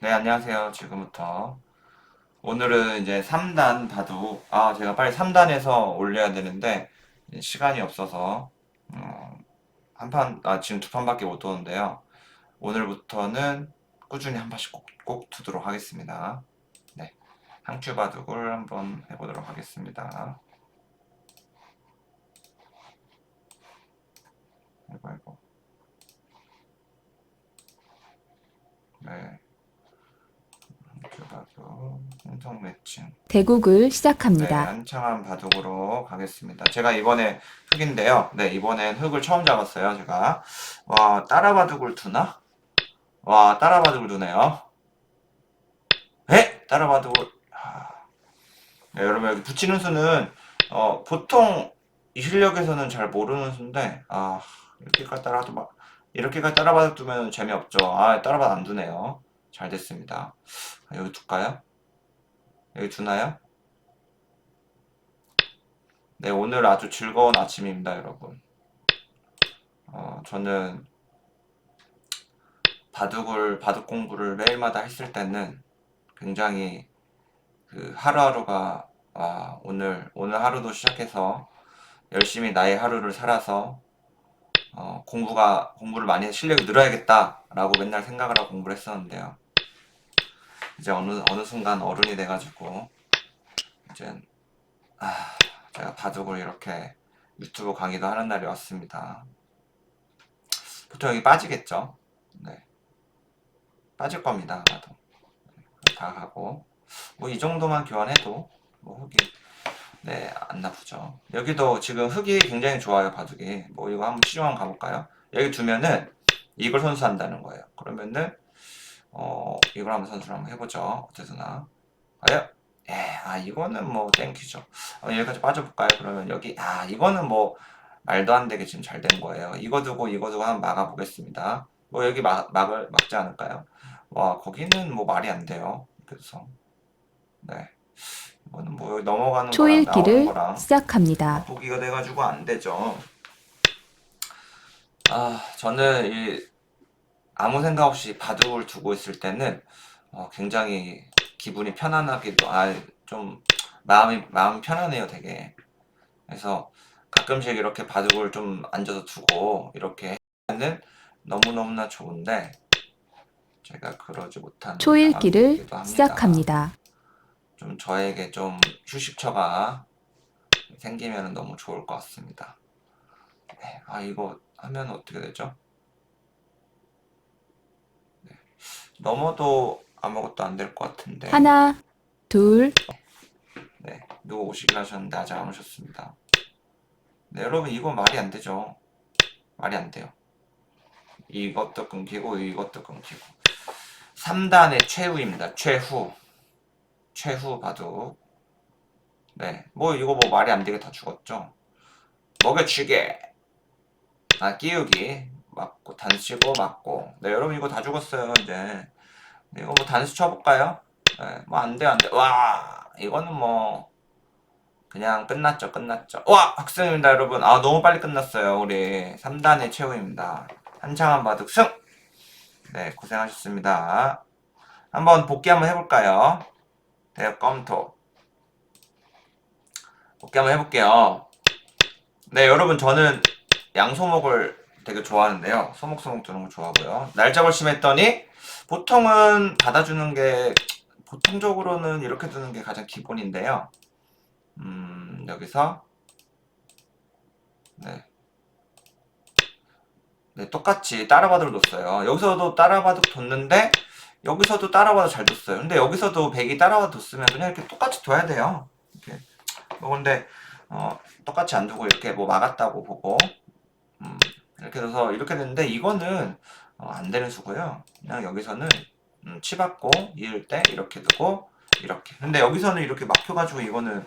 네, 안녕하세요. 지금부터. 오늘은 이제 3단 바둑. 아, 제가 빨리 3단에서 올려야 되는데, 시간이 없어서, 어, 한 판, 아, 지금 두 판밖에 못 도는데요. 오늘부터는 꾸준히 한 판씩 꼭, 꼭 두도록 하겠습니다. 네. 한큐 바둑을 한번 해보도록 하겠습니다. 아이고, 아이고. 네. 바둑, 혼성 매칭. 대국을 네, 시작합니다. 한창한 바둑으로 가겠습니다. 제가 이번에 흑인데요. 네, 이번엔 흑을 처음 잡았어요, 제가. 와, 따라 바둑을 두나? 와, 따라 바둑을 두네요. 에? 따라 바둑을, 하... 네, 여러분, 여기 붙이는 수는, 어, 보통 이 실력에서는 잘 모르는 수인데, 아, 이렇게까지 따라 도 이렇게까지 따라 바둑 두면 재미없죠. 아, 따라 바둑 안 두네요. 잘 됐습니다. 아, 여기 둘까요? 여기 두나요? 네, 오늘 아주 즐거운 아침입니다, 여러분. 어, 저는 바둑을, 바둑 공부를 매일마다 했을 때는 굉장히 그 하루하루가, 와, 오늘, 오늘 하루도 시작해서 열심히 나의 하루를 살아서 어, 공부가, 공부를 많이 실력이 늘어야겠다라고 맨날 생각을 하고 공부를 했었는데요. 이제 어느, 어느 순간 어른이 돼가지고, 이제, 아, 제가 바둑을 이렇게 유튜브 강의도 하는 날이 왔습니다. 보통 여기 빠지겠죠? 네. 빠질 겁니다, 아마도. 네, 다 가고. 뭐 이 정도만 교환해도, 뭐 흑이, 네, 안 나쁘죠. 여기도 지금 흑이 굉장히 좋아요, 바둑이. 뭐 이거 한번 시중 한번 가볼까요? 여기 두면은 이걸 선수한다는 거예요. 그러면은, 어, 이걸 한번 선수를 한번 해보죠. 어쨌거나. 과연? 예, 아, 이거는 뭐 땡큐죠. 어, 여기까지 빠져볼까요? 그러면 여기, 아, 이거는 뭐 말도 안 되게 지금 잘 된 거예요. 이거 두고 이거 두고 한번 막아보겠습니다. 뭐 여기 막, 막을, 막지 않을까요? 와, 거기는 뭐 말이 안 돼요. 그래서, 네. 이거는 뭐 넘어가는 초읽기를 거랑 시작합니다. 보기가 돼가지고 안 되죠. 아, 저는 이 아무 생각 없이 바둑을 두고 있을 때는 어, 굉장히 기분이 편안하기도, 아, 좀 마음이 마음이 편안해요, 되게. 그래서 가끔씩 이렇게 바둑을 좀 앉아서 두고 이렇게 하면 너무너무나 좋은데 제가 그러지 상황이기도 합니다. 시작합니다. 좀 저에게 좀 휴식처가 생기면 너무 좋을 것 같습니다. 네, 아 이거 하면 어떻게 되죠? 네, 넘어도 아무것도 안 될 것 같은데. 하나, 둘, 네, 누구 오시길 하셨는데 아직 안 오셨습니다. 네, 여러분 이거 말이 안 되죠. 말이 안 돼요. 이것도 끊기고 이것도 끊기고. 3단의 최후입니다. 최후. 최후 바둑. 네, 뭐 이거 뭐 말이 안 되게 다 죽었죠. 먹여주게. 아, 끼우기. 맞고, 단수 치고 맞고. 네, 여러분 이거 다 죽었어요, 이제. 네, 이거 뭐 단수 쳐볼까요? 네, 뭐 안 돼, 안 돼. 와, 이거는 뭐, 그냥 끝났죠, 끝났죠. 와, 학생입니다, 여러분. 아, 너무 빨리 끝났어요, 우리. 3단의 최후입니다. 한창한 바둑 승! 네, 고생하셨습니다. 한번 복귀 한번 해볼까요? 대역 검토. 복귀 한번 해볼게요. 네, 여러분, 저는 양소목을 되게 좋아하는데요. 소목소목 두는 거 좋아하고요. 날짜 걸 심했더니, 보통은 받아주는 게, 보통적으로는 이렇게 두는 게 가장 기본인데요. 음, 여기서, 네. 네, 똑같이 따라바둑을 뒀어요. 여기서도 따라바둑 뒀는데, 여기서도 따라바둑 잘 뒀어요. 근데 여기서도 백이 따라바둑 뒀으면 그냥 이렇게 똑같이 둬야 돼요. 이렇게. 뭐 근데, 어, 똑같이 안 두고 이렇게 뭐 막았다고 보고, 음, 이렇게 둬서 이렇게 됐는데, 이거는, 어, 안 되는 수고요. 그냥 여기서는, 음, 치받고, 이을 때 이렇게 두고, 이렇게. 근데 여기서는 이렇게 막혀가지고 이거는,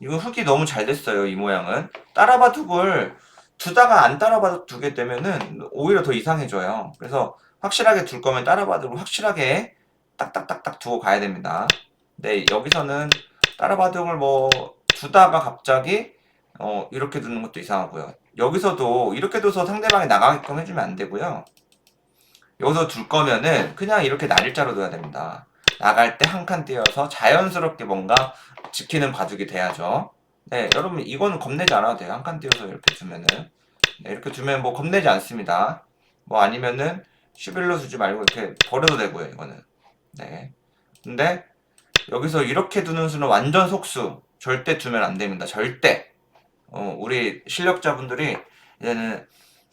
이거 흙이 너무 잘 됐어요, 이 모양은. 따라바둑을 두다가 안 따라바둑 두게 되면은 오히려 더 이상해져요. 그래서 확실하게 둘 거면 따라바둑을 확실하게 딱딱딱딱 두고 가야 됩니다. 네, 여기서는 따라바둑을 뭐 두다가 갑자기 어, 이렇게 두는 것도 이상하고요. 여기서도 이렇게 둬서 상대방이 나가게끔 해주면 안 되고요. 여기서 둘 거면은 그냥 이렇게 날일자로 둬야 됩니다. 나갈 때 한 칸 띄어서 자연스럽게 뭔가 지키는 바둑이 돼야죠. 네, 여러분 이거는 겁내지 않아도 돼요. 한 칸 띄어서 이렇게 두면은 네, 이렇게 두면 뭐 겁내지 않습니다. 뭐 아니면은 11로 두지 말고 이렇게 버려도 되고요. 이거는 네. 근데 여기서 이렇게 두는 수는 완전 속수. 절대 두면 안 됩니다. 절대. 어, 우리 실력자분들이 이제는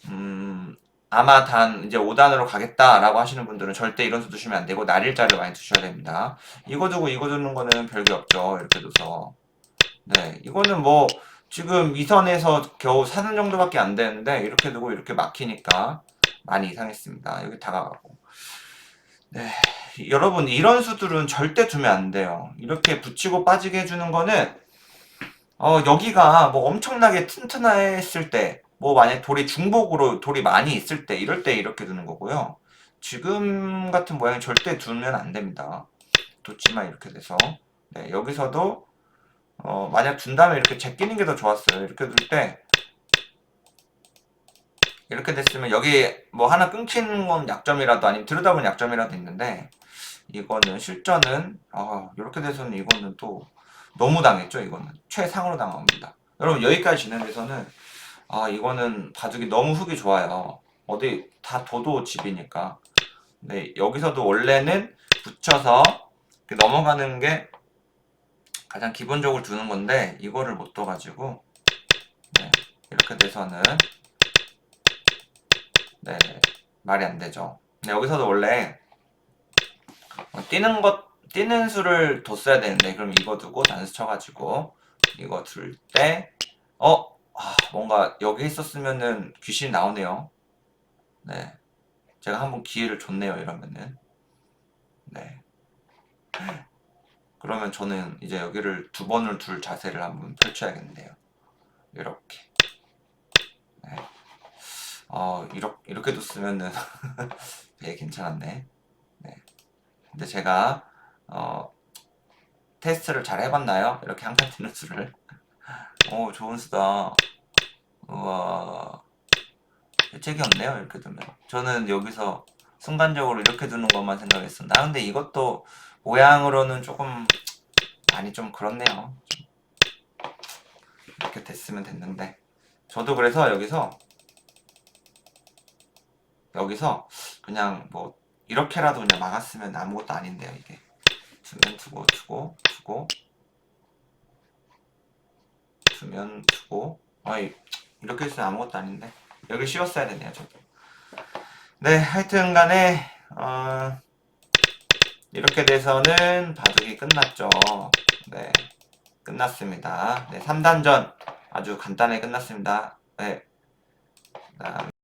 음, 아마 단 이제 5단으로 가겠다라고 하시는 분들은 절대 이런 수 두시면 안 되고 날일자를 많이 두셔야 됩니다. 이거 두고 이거 두는 거는 별게 없죠. 이렇게 둬서. 네, 이거는 뭐 지금 이 선에서 겨우 사는 정도밖에 안 되는데 이렇게 두고 이렇게 막히니까 많이 이상했습니다. 여기 다가가고. 네, 여러분 이런 수들은 절대 두면 안 돼요. 이렇게 붙이고 빠지게 해주는 거는 어, 여기가 뭐 엄청나게 튼튼했을 때, 뭐 만약 돌이 중복으로 돌이 많이 있을 때, 이럴 때 이렇게 두는 거고요. 지금 같은 모양이 절대 두면 안 됩니다. 뒀지만 이렇게 돼서. 네, 여기서도, 어, 만약 둔다면 이렇게 제끼는 게 더 좋았어요. 이렇게 둘 때, 이렇게 됐으면 여기 뭐 하나 끊기는 건 약점이라도 아니면 들여다보면 약점이라도 있는데, 이거는 실전은, 아, 이렇게 돼서는 이거는 또, 너무 당했죠 이거는. 최상으로 당합니다. 여러분 여기까지 진행돼서는 아 이거는 바둑이 너무 훅이 좋아요. 어디 다 도도 집이니까. 네 여기서도 원래는 붙여서 넘어가는 게 가장 기본적으로 두는 건데 이거를 못 둬가지고. 네, 이렇게 돼서는. 네 말이 안 되죠. 네, 여기서도 원래 어, 뛰는 것 뛰는 수를 뒀어야 되는데 그럼 이거 두고 단수 쳐가지고 이거 둘 때 어? 아, 뭔가 여기 있었으면은 귀신이 나오네요. 네. 제가 한번 기회를 줬네요 이러면은. 네. 그러면 저는 이제 여기를 두 번을 둘 자세를 한번 펼쳐야겠네요. 이렇게. 네. 어, 이렇게, 이렇게 뒀으면은 되게 괜찮았네. 네. 근데 제가 어, 테스트를 잘 해봤나요? 이렇게 한칸 뛰는 수를. 오, 좋은 수다. 우와. 대책이 없네요, 이렇게 두면. 저는 여기서 순간적으로 이렇게 두는 것만 생각했습니다. 아, 근데 이것도 모양으로는 조금 많이 좀 그렇네요. 좀. 이렇게 됐으면 됐는데. 저도 그래서 여기서 여기서 그냥 뭐 이렇게라도 그냥 막았으면 아무것도 아닌데요, 이게. 두면 두고 두고 두고. 두면 두고. 아이 이렇게 있으면 아무것도 아닌데. 여기 씌웠어야 되네요 저도. 네 하여튼 간에 어, 이렇게 돼서는 바둑이 끝났죠. 네 끝났습니다. 네 3단전 아주 간단하게 끝났습니다. 네. 그다음